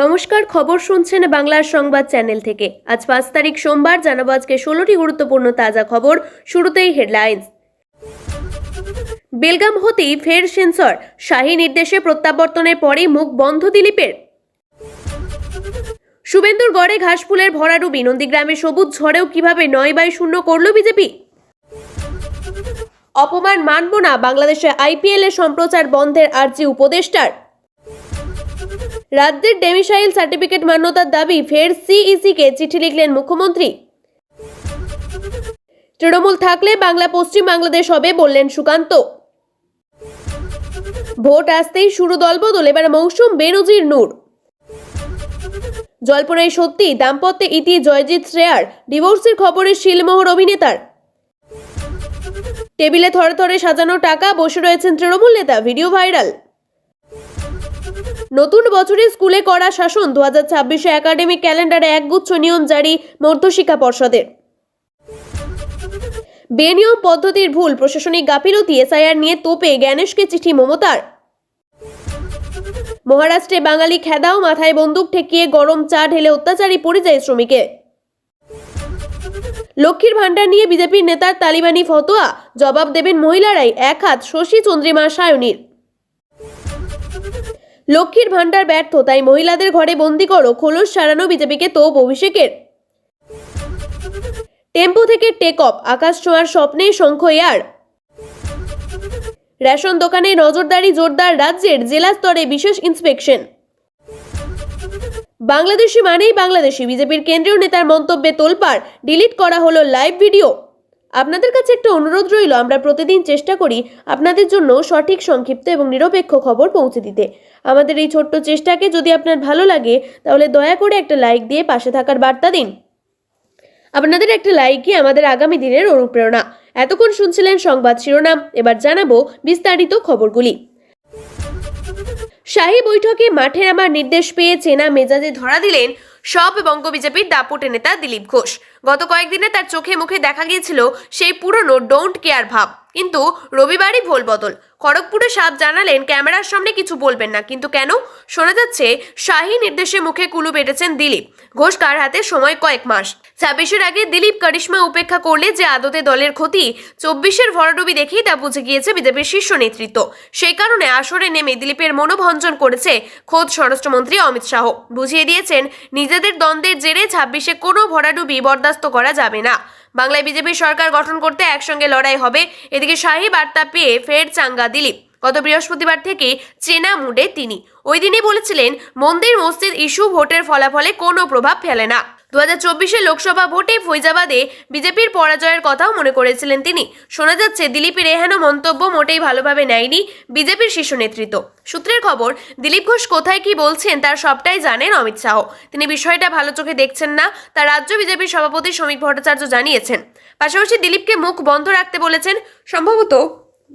নমস্কার, খবর শুনছেন বাংলার সংবাদ চ্যানেল থেকে। আজ পাঁচ তারিখ সোমবার, জানাব আজকে ষোলোটি গুরুত্বপূর্ণ তাজা খবর, শুরুতেই হেডলাইন্স। বেলগাম হতেই ফের সেন্সর, শাহী নির্দেশে প্রত্যাবর্তনের পরেই মুখ বন্ধ দিলীপের। শুভেন্দুর গড়ে ঘাসফুলের ভরাডুবি নন্দীগ্রামে সবুজ ঝড়েও কীভাবে নয় বাই শূন্য করল বিজেপি? অপমান মানব না, বাংলাদেশে আইপিএল এর সম্প্রচার বন্ধের আর্জি উপদেষ্টার। রাজ্যের ডেমিসাইল সার্টিফিকেট মান্যতার দাবি ফের সিইসিকে চিঠি লিখলেন মুখ্যমন্ত্রী। তৃণমূল থাকলে বাংলা পশ্চিম বাংলাদেশ হবে বললেন সুকান্ত। ভোট আসতেই শুরু দলবদল, এবার মৌসুম বেনজির নূর। জল্পনায় সত্যি, দাম্পত্যে ইতি জয়জিৎ শ্রেয়ার, ডিভোর্সের খবরে শিলমোহর অভিনেতার। টেবিলে থরে থরে সাজানো টাকা, বসে রয়েছেন তৃণমূল নেতা, ভিডিও ভাইরাল। নতুন বছরে স্কুলে করা শাসন দু হাজার ছাব্বিশে একাডেমিক ক্যালেন্ডারে একগুচ্ছ নিয়ম জারি মধ্যশিক্ষা পর্ষদের। বেনিয়ম পদ্ধতির ভুল প্রশাসনিক গাফিলতি এসআইআর নিয়ে তোপে জ্ঞানেশকে চিঠি মমতার। মহারাষ্ট্রে বাঙালি খেদাও মাথায় বন্দুক ঠেকিয়ে গরম চা ঢেলে অত্যাচারী পরিযায়ী শ্রমিকে। লক্ষ্মীর ভাণ্ডার নিয়ে বিজেপির নেতার তালিবানি ফতোয়া, জবাব দেবেন মহিলারাই, এক হাত শশী চন্দ্রিমা সায়নীর। লক্ষ্মীর ভাণ্ডার ব্যর্থ, তাই মহিলাদের ঘরে বন্দি করো, খোলস সারানো বিজেপিকে তোপ অভিষেকের। টেম্পো থেকে টেক অফ, আকাশ ছোঁয়ার স্বপ্নে শঙ্খ এয়ার। রেশন দোকানে নজরদারি জোরদার রাজ্যের জেলা স্তরে বিশেষ ইন্সপেকশন। বাংলাদেশি মানেই বাংলাদেশি, বিজেপির কেন্দ্রীয় নেতার মন্তব্যে তোলপাড়, ডিলিট করা হলো লাইভ ভিডিও। আপনাদের কাছে একটা অনুরোধ রইল, আমরা প্রতিদিন চেষ্টা করি আপনাদের জন্য সঠিক, সংক্ষিপ্ত এবং নিরপেক্ষ খবর পৌঁছে দিতে। আমাদের এই ছোট্ট চেষ্টাকে যদি আপনার ভালো লাগে, তাহলে দয়া করে একটা লাইক দিয়ে পাশে থাকার বার্তা দিন। আপনাদের একটা লাইকই আমাদের আগামী দিনের অনুপ্রেরণা। এতক্ষণ শুনছিলেন সংবাদ শিরোনাম, এবার জানাব বিস্তারিত খবরগুলি। শাহী বৈঠকে মাঠে আমার নির্দেশ পেয়ে চেনা মেজাজে ধরা দিলেন সব বঙ্গ বিজেপির দাপুটে নেতা দিলীপ ঘোষ। গত কয়েকদিনে তার চোখে মুখে দেখা গিয়েছিল সেই পুরনো ডোন্ট কেয়ার ভাব। কিন্তু রবিবারই ভোল বদল। খড়গপুরে সাপ জানালেন, ক্যামেরার সামনে কিছু বলবেন না। কিন্তু কেন? শোনা যাচ্ছে, শাহী নির্দেশে মুখে কুলু বেটেছেন দিলীপ। ঘোষ কার হাতে? সময় কয়েক মাস। ছাব্বিশের আগে দিলীপ কারিশ্মা উপেক্ষা করলে যে আদতে দলের ক্ষতি, চব্বিশের ভরাডুবি দেখেই তা বুঝে গিয়েছে বিজেপির শীর্ষ নেতৃত্ব। সেই কারণে আসরে নেমে দিলীপের মনোভঞ্জন করেছে খোদ স্বরাষ্ট্রমন্ত্রী অমিত শাহ। বুঝিয়ে দিয়েছেন, নিজেদের দ্বন্দ্বের জেরে ছাব্বিশে কোনো ভরাডুবি বরদাস্ত করা যাবে না। বাংলায় বিজেপি সরকার গঠন করতে একসঙ্গে লড়াই হবে, এদিকে শাহী বার্তা পেয়ে ফের চাঙ্গা দিলীপ। গত বৃহস্পতিবার থেকে চেনা মুডে তিনি। ওই দিনই বলেছিলেন, মন্দির মসজিদ ইস্যু ভোটের ফলাফলে কোনো প্রভাব ফেলে না। দু হাজার লোকসভা ভোটে ফৈজাবাদে বিজেপির পরাজয়ের কথাও মনে করেছিলেন তিনি। শোনা যাচ্ছে, দিলীপের এহেন মন্তব্য মোটেই ভালোভাবে নেয়নি বিজেপির শীর্ষ নেতৃত্ব। সূত্রের খবর, দিলীপ ঘোষ কোথায় কি বলছেন তার সবটাই জানেন অমিত শাহ। তিনি বিষয়টা ভালো চোখে দেখছেন না, তা রাজ্য বিজেপির সভাপতি শ্রমিক ভট্টাচার্য জানিয়েছেন। পাশাপাশি দিলীপকে মুখ বন্ধ রাখতে বলেছেন, সম্ভবত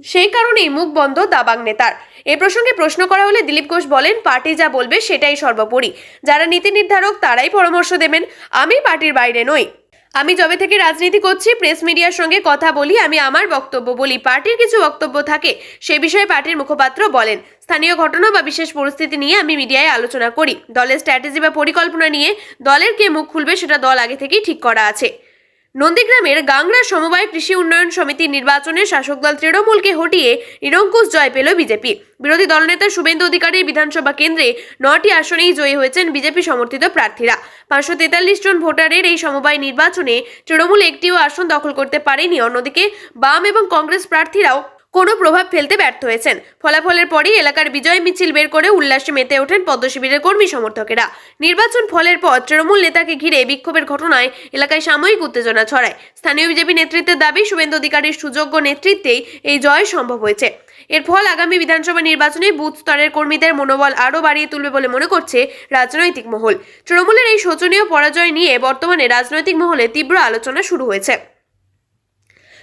সেই কারণেই মুখ বন্ধ দাবাং নেতার। এ প্রসঙ্গে প্রশ্ন করা হলে দিলীপ ঘোষ বলেন, পার্টি যা বলবে সেটাই সর্বোপরি। যারা নীতি নির্ধারক তারাই পরামর্শ দেবেন। আমি পার্টির বাইরে নই। আমি যবে থেকে রাজনীতি করছি, প্রেস মিডিয়ার সঙ্গে কথা বলি, আমি আমার বক্তব্য বলি। পার্টির কিছু বক্তব্য থাকে, সে বিষয়ে পার্টির মুখপাত্র বলেন। স্থানীয় ঘটনা বা বিশেষ পরিস্থিতি নিয়ে আমি মিডিয়ায় আলোচনা করি। দলের স্ট্র্যাটেজি বা পরিকল্পনা নিয়ে দলের কে মুখ খুলবে সেটা দল আগে থেকেই ঠিক করা আছে। নন্দীগ্রামের গাংরা সমবায় কৃষি উন্নয়ন সমিতির নির্বাচনে শাসক দল তৃণমূলকে হটিয়ে নিরঙ্কুশ জয় পেল বিজেপি। বিরোধী দলনেতা শুভেন্দু অধিকারী বিধানসভা কেন্দ্রে নটি আসনেই জয়ী হয়েছেন বিজেপি সমর্থিত প্রার্থীরা। পাঁচশো তেতাল্লিশ জন ভোটারের এই সমবায় নির্বাচনে তৃণমূল একটিও আসন দখল করতে পারেনি। অন্যদিকে বাম এবং কংগ্রেস প্রার্থীরাও কোনো প্রভাব ফেলতে ব্যর্থ হয়েছেন। ফলাফলের পরই এলাকার বিজয় মিছিল বের করে উল্লাসে মেতে ওঠেন পদ্মশিবিরের কর্মী সমর্থকেরা। নির্বাচন ফলের পর তৃণমূল নেতাকে ঘিরে বিক্ষোভের ঘটনায় এলাকায় সাময়িক উত্তেজনা ছড়ায়। স্থানীয় বিজেপি নেতৃত্বের দাবি, শুভেন্দু অধিকারীর সুযোগ্য নেতৃত্বেই এই জয় সম্ভব হয়েছে। এর ফল আগামী বিধানসভা নির্বাচনে বুথ স্তরের কর্মীদের মনোবল আরও বাড়িয়ে তুলবে বলে মনে করছে রাজনৈতিক মহল। তৃণমূলের এই শোচনীয় পরাজয় নিয়ে বর্তমানে রাজনৈতিক মহলে তীব্র আলোচনা শুরু হয়েছে।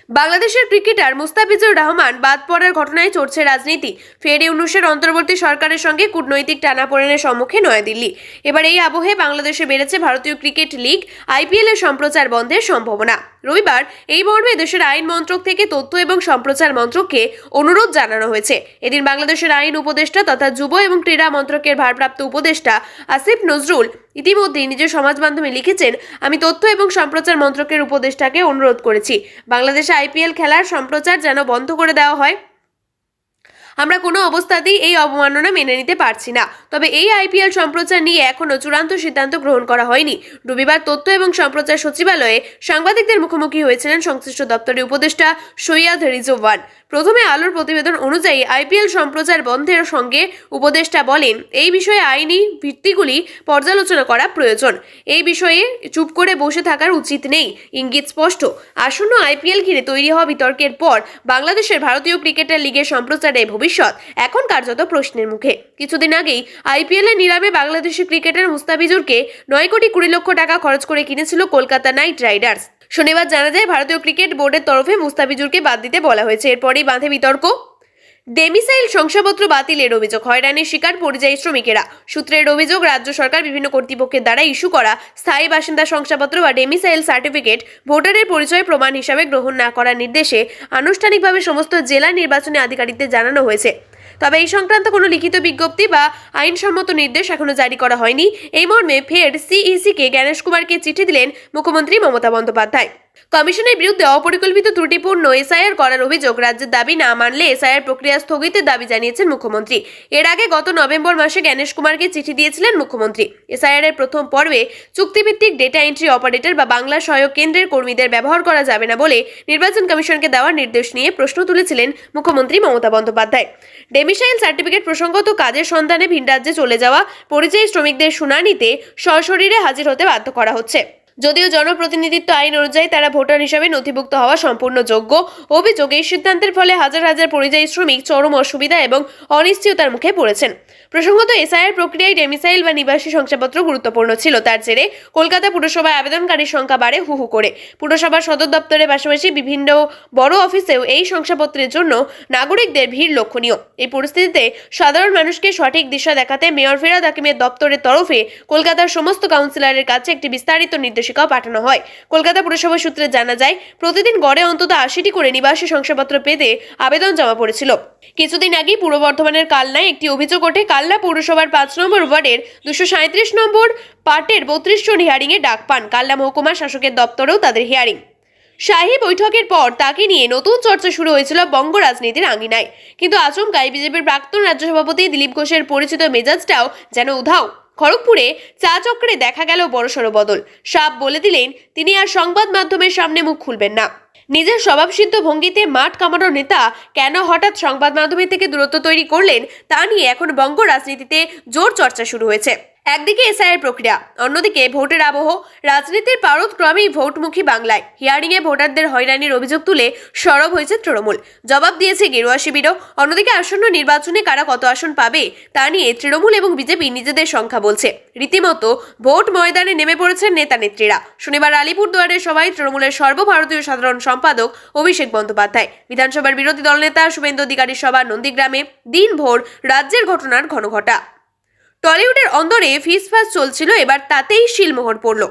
বাংলাদেশের ক্রিকেটার মুস্তাফিজুর রহমান বাদ পড়ার ঘটনায় চড়ছে রাজনীতি। ফের ইউনুসের অন্তর্বর্তী সরকারের সঙ্গে কূটনৈতিক টানাপোড়েনের সম্মুখে নয়াদিল্লি। এবার এই আবহে বাংলাদেশে বেড়েছে ভারতীয় ক্রিকেট লিগ, আইপিএলের সম্প্রচার বন্ধের সম্ভাবনা। রবিবার এই মর্মে দেশের আইন মন্ত্রক থেকে তথ্য এবং সম্প্রচার মন্ত্রককে অনুরোধ জানানো হয়েছে। এদিন বাংলাদেশের আইন উপদেষ্টা তথা যুব এবং ক্রীড়া মন্ত্রকের ভারপ্রাপ্ত উপদেষ্টা আসিফ নজরুল ইতিমধ্যে নিজের সমাজ মাধ্যমে লিখেছেন, আমি তথ্য এবং সম্প্রচার মন্ত্রকের উপদেষ্টাকে অনুরোধ করেছি। বাংলাদেশে আইপিএল খেলার সম্প্রচার যেন বন্ধ করে দেওয়া হয়। আমরা কোনো অবস্থাতেই এই অবমাননা মেনে নিতে পারছি না। তবে এই আইপিএল সম্প্রচার নিয়ে এখনও চূড়ান্ত সিদ্ধান্ত গ্রহণ করা হয়নি। রবিবার তথ্য এবং সম্প্রচার সচিবালয়ে সাংবাদিকদের মুখোমুখি হয়েছিলেন সংশ্লিষ্ট দপ্তরের উপদেষ্টা সৈয়াদ রিজওয়ান। প্রথমে আলোর প্রতিবেদন অনুযায়ী আইপিএল সম্প্রচার বন্ধের সঙ্গে উপদেষ্টা বলেন, এই বিষয়ে আইনি ভিত্তিগুলি পর্যালোচনা করা প্রয়োজন। এই বিষয়ে চুপ করে বসে থাকার উচিত নেই। ইঙ্গিত স্পষ্ট। আসন্ন আইপিএল ঘিরে তৈরি হওয়া বিতর্কের পর বাংলাদেশের ভারতীয় ক্রিকেটার লিগের সম্প্রচারে ভবিষ্যৎ এখন কার্যত প্রশ্নের মুখে। কিছুদিন আগেই আইপিএল নিলামে বাংলাদেশি ক্রিকেটার মুস্তাফিজুরকে নয় কোটি কুড়ি লক্ষ টাকা খরচ করে কিনেছিল কলকাতা নাইট রাইডার্স। শনিবার জানা যায়, ভারতীয় ক্রিকেট বোর্ডের তরফে মুস্তাফিজুরকে বাদ দিতে বলা হয়েছে। এরপরেই বাঁধে বিতর্ক। ডেমিসাইল শংসাপত্র বাতিলের অভিযোগ। হয়রানির শিকার পরিযায়ী শ্রমিকেরা। সূত্রের অভিযোগ, রাজ্য সরকার বিভিন্ন কর্তৃপক্ষের দ্বারা ইস্যু করা, স্থায়ী বাসিন্দা শংসাপত্র বা ডেমিসাইল সার্টিফিকেট ভোটারের পরিচয় প্রমাণ হিসাবে গ্রহণ না করার নির্দেশে আনুষ্ঠানিকভাবে সমস্ত জেলা নির্বাচনী আধিকারিকদের জানানো হয়েছে। তবে এই সংক্রান্ত কোনো লিখিত বিজ্ঞপ্তি বা আইনসম্মত নির্দেশ এখনও জারি করা হয়নি। এই মর্মে ফের সিইসিকে জ্ঞানেশ কুমারকে চিঠি দিলেন মুখ্যমন্ত্রী মমতা বন্দ্যোপাধ্যায়। কমিশনের বিরুদ্ধে অপরিকল্পিত ত্রুটিপূর্ণ এসআইআর করার অভিযোগ রাজ্যের দাবি না মানলে এসআইআর প্রক্রিয়া স্থগিতের দাবি জানিয়েছেন মুখ্যমন্ত্রী। এর আগে গত নভেম্বর মাসে জ্ঞানেশ কুমারকে চিঠি দিয়েছিলেন মুখ্যমন্ত্রী। এসআইআর এর প্রথম পর্বে চুক্তিভিত্তিক ডেটা এন্ট্রি অপারেটর বা বাংলা সহায়ক কেন্দ্রের কর্মীদের ব্যবহার করা যাবে না বলে নির্বাচন কমিশনকে দেওয়ার নির্দেশ নিয়ে প্রশ্ন তুলেছিলেন মুখ্যমন্ত্রী মমতা বন্দ্যোপাধ্যায়। ডেমিসাইল সার্টিফিকেট প্রসঙ্গত কাজের সন্ধানে ভিন রাজ্যে চলে যাওয়া পরিযায়ী শ্রমিকদের শুনানিতে সশরীরে হাজির হতে বাধ্য করা হচ্ছে। যদিও জনপ্রতিনিধিত্ব আইন অনুযায়ী তারা ভোটার হিসাবে নথিভুক্ত হওয়া সম্পূর্ণ যোগ্য। অভিযোগ, এই সিদ্ধান্তের ফলে হাজার হাজার পরিযায়ী শ্রমিক চরম অসুবিধা এবং অনিশ্চয়তার মুখে পড়েছেন। প্রসঙ্গত, এসআইআর প্রক্রিয়ায় ডেমিসাইল বা নিবাসী শংসাপত্র গুরুত্বপূর্ণ ছিল। তার জেরে কলকাতা পুরসভায় আবেদনকারীর সংখ্যা বাড়ে হু হু করে। পুরসভার সদর দপ্তরের পাশাপাশি বিভিন্ন বড় অফিসেও এই শংসাপত্রের জন্য নাগরিকদের ভিড় লক্ষণীয়। এই পরিস্থিতিতে সাধারণ মানুষকে সঠিক দিশা দেখাতে মেয়র ফিরাদ হাকিমের দপ্তরের তরফে কলকাতার সমস্ত কাউন্সিলরের কাছে একটি বিস্তারিত নির্দেশিকাও পাঠানো হয়। কলকাতা পুরসভা সূত্রে জানা যায়, প্রতিদিন গড়ে অন্তত আশিটি করে নিবাসী শংসাপত্র পেতে আবেদন জমা পড়েছিল। কিছুদিন আগেই পূর্ব বর্ধমানের কালনায় একটি অভিযোগ ওঠে কালনা পৌরসভার পাঁচ নম্বর ওয়ার্ডের দুশো সাঁত্রিশ নম্বর পার্টের বত্রিশ জন হিয়ারিংয়ে ডাক পান। কাল্লা মহকুমা শাসকের দপ্তরেও তাদের হিয়ারিং শাহী বৈঠকের পর তাকে নিয়ে নতুন চর্চা শুরু হয়েছিল বঙ্গ রাজনীতির আঙিনায়। কিন্তু আচমকায় বিজেপির প্রাক্তন রাজ্য সভাপতি দিলীপ ঘোষের পরিচিত মেজাজটাও যেন উধাও। খড়গপুরে চা চক্রে দেখা গেল বড়সড় বদল। সাপ বলে দিলেন, তিনি আর সংবাদ মাধ্যমের সামনে মুখ খুলবেন না। নিজের স্বভাবসিদ্ধ ভঙ্গিতে মাঠ কামানোর নেতা কেন হঠাৎ সংবাদ মাধ্যমের থেকে দূরত্ব তৈরি করলেন তা নিয়ে এখন বঙ্গ রাজনীতিতে জোর চর্চা শুরু হয়েছে। একদিকে এসআইয়ের প্রক্রিয়া, অন্যদিকে ভোটের আবহ। রাজনীতির পারদ ক্রমেই ভোটমুখী বাংলায়। হিয়ারিংয়ে ভোটারদের হয়রানির অভিযোগ তুলে সরব হয়েছে তৃণমূল। জবাব দিয়েছে গেরুয়া শিবিরও। অন্যদিকে আসন্ন নির্বাচনে কারা কত আসন পাবে, তা নিয়ে তৃণমূল এবং বিজেপি নিজেদের সংখ্যা বলছে। রীতিমতো ভোট ময়দানে নেমে পড়েছেন নেতা নেত্রীরা শনিবার আলিপুরদুয়ারের সভায় তৃণমূলের সর্বভারতীয় সাধারণ সম্পাদক অভিষেক বন্দ্যোপাধ্যায়, বিধানসভার বিরোধী দলনেতা শুভেন্দু অধিকারীর সভা নন্দীগ্রামে। দিনভর রাজ্যের ঘটনার ঘনঘটা। টলিউডের অন্দরে ফিসফাস চলছিল এবার তাতেই শিলমোহর পড়ল।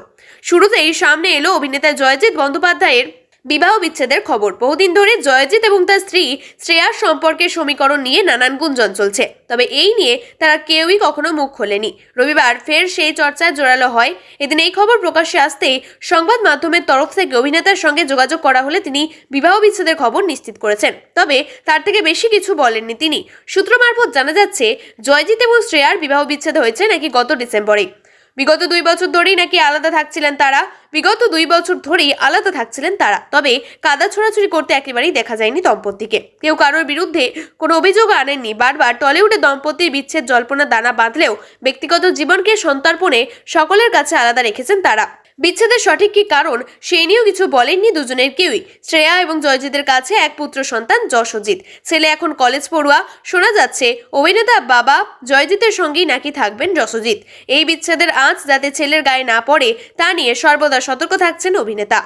শুরুতেই সামনে এলো অভিনেতা জয়জিৎ বন্দ্যোপাধ্যায়ের বিবাহ বিচ্ছেদের খবর। বহুদিন ধরে জয়জিৎ এবং তার স্ত্রী শ্রেয়ার সম্পর্কে সমীকরণ নিয়ে নানান গুঞ্জন চলছে। তবে এই নিয়ে তারা কেউই কখনো মুখ খোলেনি। রবিবার ফের সেই চর্চায় জোরালো হয়। এদিন এই খবর প্রকাশ্যে আসতেই সংবাদ মাধ্যমের তরফ থেকে অভিনেতার সঙ্গে যোগাযোগ করা হলে তিনি বিবাহ বিচ্ছেদের খবর নিশ্চিত করেছেন। তবে তার থেকে বেশি কিছু বলেননি তিনি। সূত্র মারফত জানা যাচ্ছে, জয়জিৎ এবং শ্রেয়ার বিবাহ বিচ্ছেদ হয়েছে নাকি গত ডিসেম্বরেই। বিগত দুই বছর ধরেই নাকি আলাদা থাকছিলেন তারা। বিগত দুই বছর ধরেই আলাদা থাকছিলেন তারা, তবে কাদা ছোড়াছুড়ি করতে একেবারেই দেখা যায়নি দম্পতিকে। কেউ কারোর বিরুদ্ধে কোনো অভিযোগ আনেননি, বারবার টলিউডে দম্পতির বিচ্ছেদ, জল্পনা, দানা বাঁধলেও ব্যক্তিগত জীবনকে সন্তার্পণে সকলের কাছে আলাদা রেখেছেন তারা। বিচ্ছেদের সঠিক কি কারণ সেই নিয়েও কিছু বলেননি দুজনের কেউই। শ্রেয়া এবং জয়জিতের কাছে এক পুত্র সন্তান যশজিৎ। ছেলে এখন কলেজ পড়ুয়া, শোনা যাচ্ছে অভিনেতা বাবা জয়জিতের সঙ্গেই নাকি থাকবেন যশজিৎ। এই বিচ্ছেদের আঁচ যাতে ছেলের গায়ে না পড়ে, তা নিয়ে সর্বদা সতর্ক থাকছেন অভিনেতা।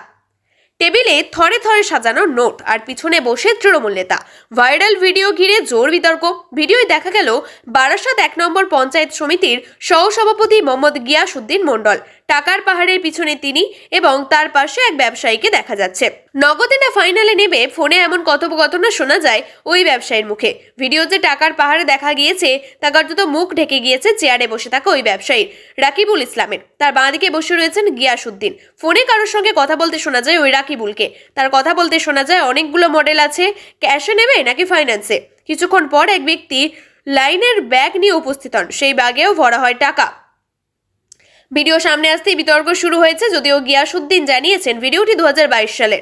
টেবিলে থরে থরে সাজানো নোট আর পিছনে বসে তৃণমূল নেতা। ভাইরাল ভিডিও ঘিরে জোর বিতর্ক। ভিডিওয় দেখা গেল বারাসাত এক নম্বর পঞ্চায়েত সমিতির সহসভাপতি মোহাম্মদ গিয়াসউদ্দিন মণ্ডল। টাকার পাহাড়ের পিছনে তিনি এবং তার পাশে এক ব্যবসায়ীকে দেখা যাচ্ছে। নগদে না ফাইনালে নেবে, ফোনে এমন কথোপকথনা শোনা যায় ওই ব্যবসায়ীর মুখে। ভিডিওতে টাকার পাহাড়ে দেখা গিয়েছে, তা কার্যত মুখ ঢেকে গিয়েছে চেয়ারে বসে থাকা ওই ব্যবসায়ীর, রাকিবুল ইসলামের। তার বাঁদিকে বসে রয়েছেন গিয়াসউদ্দিন। ফোনে কারোর সঙ্গে কথা বলতে শোনা যায় ওই রাকিবুলকে। তার কথা বলতে শোনা যায় অনেকগুলো মডেল আছে, ক্যাশে নেবে নাকি ফাইন্যান্সে? কিছুক্ষণ পর এক ব্যক্তি লাইনের ব্যাগ নিয়ে উপস্থিত হন। সেই ব্যাগেও ভরা হয় টাকা। ভিডিও সামনে আসতেই বিতর্ক শুরু হয়েছে যদিও গিয়াসুদ্দিন জানিয়েছেন ভিডিওটি দু সালের।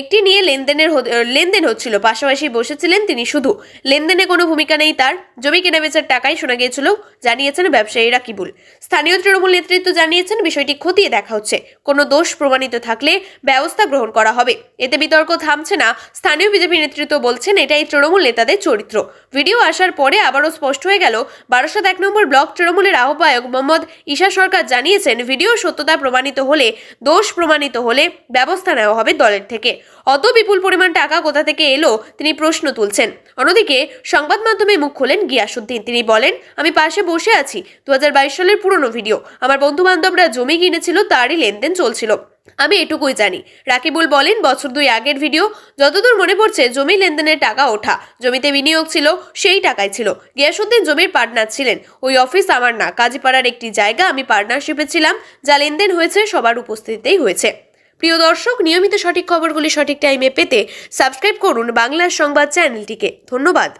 একটি নিয়ে লেনদেনের লেনদেন হচ্ছিল। পাশাপাশি বসেছিলেন তিনি শুধু। লেনদেনে কোনো ভূমিকা নেই তার। জমি কেনাবেচার টাকাই শোনা গিয়েছিল। জানিয়েছেন ব্যবসায়ী রাকিবুল স্থানীয় তৃণমূল নেতৃত্ব জানিয়েছেন বিষয়টি খতিয়ে দেখা হচ্ছে। কোনো দোষ প্রমাণিত থাকলে ব্যবস্থা গ্রহণ করা হবে। এতে বিতর্ক থামছে না। স্থানীয় বিজেপি নেতৃত্ব বলছেন, এটাই তৃণমূল নেতাদের চরিত্র। ভিডিও আসার পরে আবারও স্পষ্ট হয়ে গেল বারাসাত এক নম্বর ব্লক তৃণমূলের আহ্বায়ক মোহাম্মদ ঈশা সরকার জানিয়েছেন ভিডিওর সত্যতা প্রমাণিত হলে, দোষ প্রমাণিত হলে ব্যবস্থা নেওয়া হবে দলের থেকে। অত বিপুল পরিমাণ টাকা কোথা থেকে এলো, তিনি প্রশ্ন তুলছেন। অন্যদিকে, সংবাদ মাধ্যমে মুখ খোলেন গিয়াসুদ্দিন। তিনি বলেন, আমি পাশে বসে আছি। দু হাজার বাইশ সালের পুরনো ভিডিও। আমার বন্ধু বান্ধবরা জমি কিনেছিল, তারই লেনদেন চলছিল। আমি এটুকুই জানি। রাকিবুল বলেন, বছর দুই আগের ভিডিও। যতদূর মনে পড়ছে, জমি লেনদেনের টাকা ওঠা। জমিতে বিনিয়োগ ছিল, সেই টাকাই ছিল। গিয়াসুদ্দিন জমির পার্টনার ছিলেন। ওই অফিস আমার না। কাজীপাড়ার একটি জায়গা আমি পার্টনারশিপে ছিলাম, যা লেনদেন হয়েছে, সবার উপস্থিতিতেই হয়েছে। প্রিয় দর্শক নিয়মিত সঠিক খবরগুলি সঠিক টাইমে পেতে সাবস্ক্রাইব করুন বাংলার সংবাদ চ্যানেলটিকে। ধন্যবাদ।